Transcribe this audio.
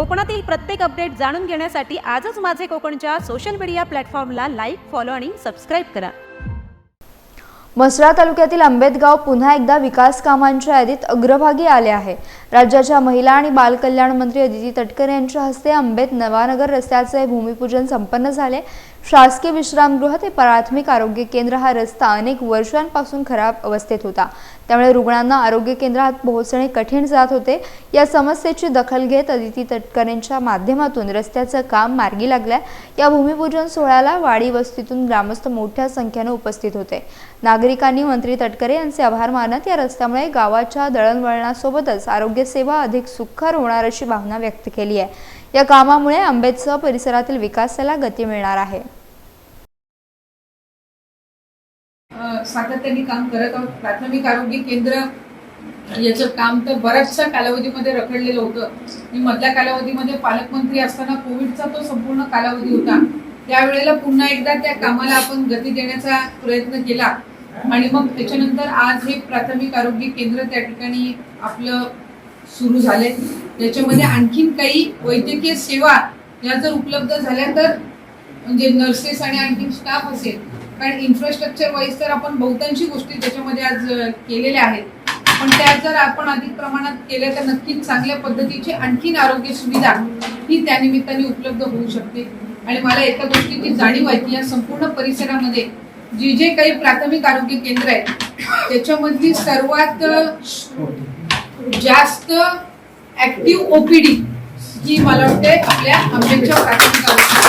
कोकणातील प्रत्येक अपडेट जाणून घेण्यासाठी आजच माझे कोकणच्या सोशल मीडिया प्लॅटफॉर्मला लाईक फॉलो आणि सबस्क्राईब करा. म्हसळा तालुक्यातील आंबेदगाव पुन्हा एकदा विकास कामांच्या यादीत अग्रभागी आले आहे. राज्याच्या महिला आणि बालकल्याण मंत्री अदिती तटकर यांच्या हस्ते आंबेत नवानगर रस्त्याचे भूमिपूजन संपन्न झाले. शासकीय विश्रामगृह ते प्राथमिक आरोग्य केंद्र हा रस्ता अनेक वर्षांपासून खराब अवस्थेत होता. त्यामुळे रुग्णांना आरोग्य केंद्रात पोहोचणे कठीण जात होते. या समस्येची दखल घेत अदिती तटकरेंच्या माध्यमातून रस्त्याचं काम मार्गी लागलंय. या भूमिपूजन सोहळ्याला वाडी वस्तीतून ग्रामस्थ मोठ्या संख्येनं उपस्थित होते. नागरिकांनी मंत्री तटकरे यांचे आभार मानत या रस्त्यामुळे गावाच्या दळणवळणासोबतच आरोग्यसेवा अधिक सुखकर होणार अशी भावना व्यक्त केली आहे. या कामामुळे आंबेतसह परिसरातील विकासाला गती मिळणार आहे. सातत्याने काम करत आहोत. प्राथमिक आरोग्य केंद्र याचं काम तर बऱ्याचशा कालावधीमध्ये रखडलेलं होतं. मी मधल्या कालावधीमध्ये पालकमंत्री असताना कोविडचा तो संपूर्ण कालावधी होता. त्यावेळेला पुन्हा एकदा त्या कामाला आपण गती देण्याचा प्रयत्न केला. आणि मग त्याच्यानंतर आज हे प्राथमिक आरोग्य केंद्र त्या ठिकाणी आपलं सुरू झाले त्याच्यामध्ये आणखीन काही वैद्यकीय सेवा या जर उपलब्ध झाल्या तर म्हणजे नर्सेस आणि आणखी स्टाफ असेल. कारण इन्फ्रास्ट्रक्चर वाईज तर आपण बहुतांशी गोष्टी त्याच्यामध्ये आज केलेल्या आहेत. पण त्या जर आपण अधिक प्रमाणात केल्या तर नक्कीच चांगल्या पद्धतीची आणखीन आरोग्य सुविधा ही त्या निमित्ताने उपलब्ध होऊ शकते. आणि मला एका गोष्टीची जाणीव आहे की या संपूर्ण परिसरामध्ये जी जे काही प्राथमिक आरोग्य केंद्र आहेत त्याच्यामधली सर्वात जास्त ऍक्टिव्ह ओपीडी ही मला वाटते आपल्या आंबेडच्या प्राथमिक आरोग्य